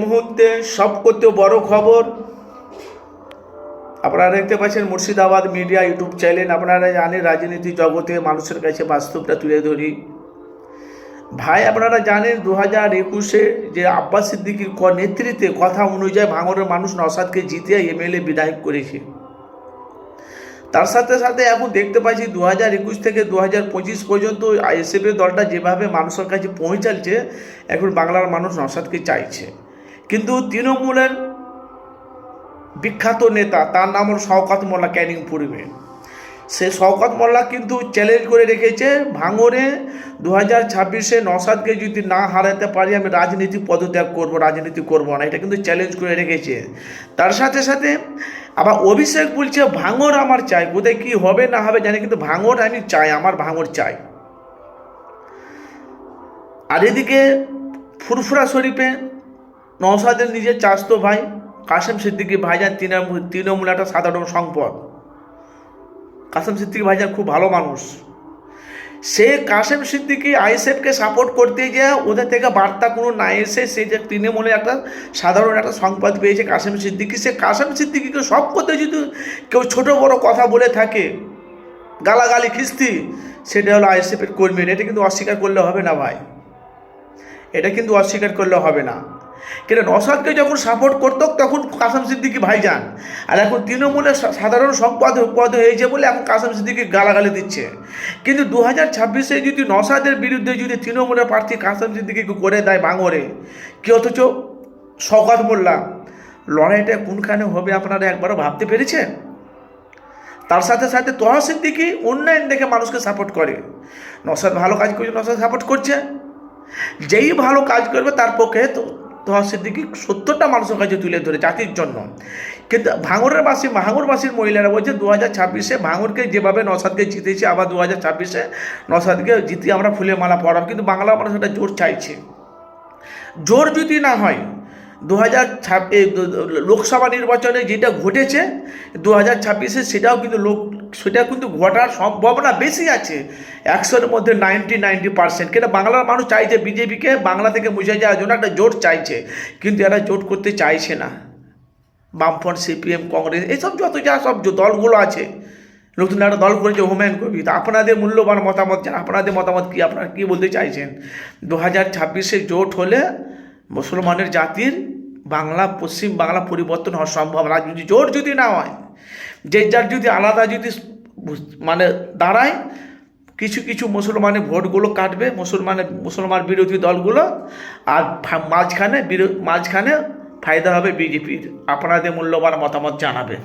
মুহূর্তে সব করতে বড় খবর। আপনারা দেখতে পাচ্ছেন মুর্শিদাবাদ মিডিয়া ইউটিউব চ্যানেল। আপনারা জানেন রাজনীতি জগতে মানুষের কাছে বাস্তবটা তুলে ধরি। ভাই, আপনারা জানেন দু হাজার একুশে যে আব্বাস সিদ্দিকির নেতৃত্বে কথা অনুযায়ী ভাঙরের মানুষ নসাদকে জিতিয়ে এমএলএ বিধায়ক করেছে। তার সাথে সাথে এখন দেখতে পাচ্ছি দু হাজার একুশ থেকে দু হাজার পঁচিশ পর্যন্ত আইএসএফের দলটা যেভাবে মানুষের কাছে পৌঁছাচ্ছে, এখন বাংলার মানুষ নসাদকে চাইছে। তৃণমূলের বিখ্যাত নেতা, তার নাম হল শওকত মোল্লা, ক্যানিং পূর্বে। সে শওকত মোল্লা কিন্তু চ্যালেঞ্জ করে রেখেছে ভাঙরে দু হাজার ছাব্বিশে নসাদকে যদি না হারাতে পারি, আমি রাজনীতি পদত্যাগ করব, রাজনীতি করব না। এটা কিন্তু চ্যালেঞ্জ করে রেখেছে। তার সাথে সাথে আবার অভিষেক বলছে, ভাঙর আমার চাই। কোথায় কি হবে না হবে জানি কিন্তু ভাঙর আমি চাই, আমার ভাঙর চাই। আর এদিকে ফুরফুরা শরীফে নওসাদের নিজের চাস্তো ভাই, কাসেম সিদ্দিকি ভাইজান তৃণমূল তৃণমূল একটা সাধারণ সম্পদ। কাসেম সিদ্দিকি ভাইজান খুব ভালো মানুষ। সে কাসেম সিদ্দিকি আইএসএফকে সাপোর্ট করতে গিয়ে ওদের থেকে বার্তা কোনো না এসে সে যে তৃণমূলে একটা সাধারণ একটা সংবাদ পেয়েছে কাসেম সিদ্দিকি, সে কাসেম সিদ্দিকিকে সব করতে যদি কেউ ছোট বড় কথা বলে থাকে, গালাগালি, খিস্তি, সেটা হলো আইএসএফের কর্মী এটা কিন্তু অস্বীকার করলে হবে না ভাই। এটা কিন্তু অস্বীকার করলে হবে না। কিন্তু নসাদকে যখন সাপোর্ট করতো, তখন কাসাম সিদ্দিকি ভাইজান। আর এখন তৃণমূলের সাধারণ সম্পদ, পদ হয়েছে বলে এখন কাসাম সিদ্দিকি গালাগালি দিচ্ছে। কিন্তু দু হাজার ছাব্বিশে যদি নসাদের বিরুদ্ধে যদি তৃণমূলের প্রার্থী কাসাম সিদ্দিকিকে করে দেয় বাঙরে, কি অথচ? শওকত মোল্লা, লড়াইটা কোনখানে হবে আপনারা একবারও ভাবতে পেরেছেন? তার সাথে সাথে তহা সিদ্দিকি উন্নয়ন দেখে মানুষকে সাপোর্ট করে। নসাদ ভালো কাজ করছে নসাদ সাপোর্ট করছে। যেই ভালো কাজ করবে তার পক্ষে তো তোহা সিদ্দিকি সত্তরটা মানুষের কাছে তুলে ধরে জাতির জন্য। কিন্তু ভাঙরের বাসী ভাঙরবাসীর মহিলারা বলছে দু হাজার ছাব্বিশে ভাঙরকে যেভাবে নসাদকে জিতেছে, আবার দু হাজার ছাব্বিশে নসাদকে জিতিয়ে আমরা ফুলে মালা পড়াব কিন্তু বাংলা মানুষ একটা জোর চাইছে। জোর যদি না হয় দু হাজার লোকসভা নির্বাচনে যেটা ঘটেছে দু হাজার ছাব্বিশে সেটাও কিন্তু লোক সেটা কিন্তু ঘটার সম্ভাবনা বেশি আছে। একশোর মধ্যে নাইনটি নাইনটি পার্সেন্ট কেন? বাংলার মানুষ চাইছে বিজেপিকে বাংলা থেকে মুছে যাওয়ার জন্য একটা জোট চাইছে। কিন্তু এরা জোট করতে চাইছে না। বামফ্রন্ট সিপিএম কংগ্রেস এইসব যত যা সব দলগুলো আছে। নতুন একটা দল করেছে হুমায়ুন কবি। তা আপনাদের মূল্যবান মতামত জান আপনাদের মতামত কি? আপনারা কী বলতে চাইছেন? দু হাজার ছাব্বিশে জোট হলে মুসলমানের জাতির বাংলা, পশ্চিম বাংলা পরিবর্তন হওয়া সম্ভব যদি জোট যদি না হয় যে যার যদি আলাদা যদি মানে দাঁড়ায়, কিছু কিছু মুসলমানের ভোটগুলো কাটবে মুসলমানের মুসলমান বিরোধী দলগুলো, আর মাঝখানে মাঝখানে ফায়দা হবে বিজেপির। আপনাদের মূল্যবান মতামত জানাবেন।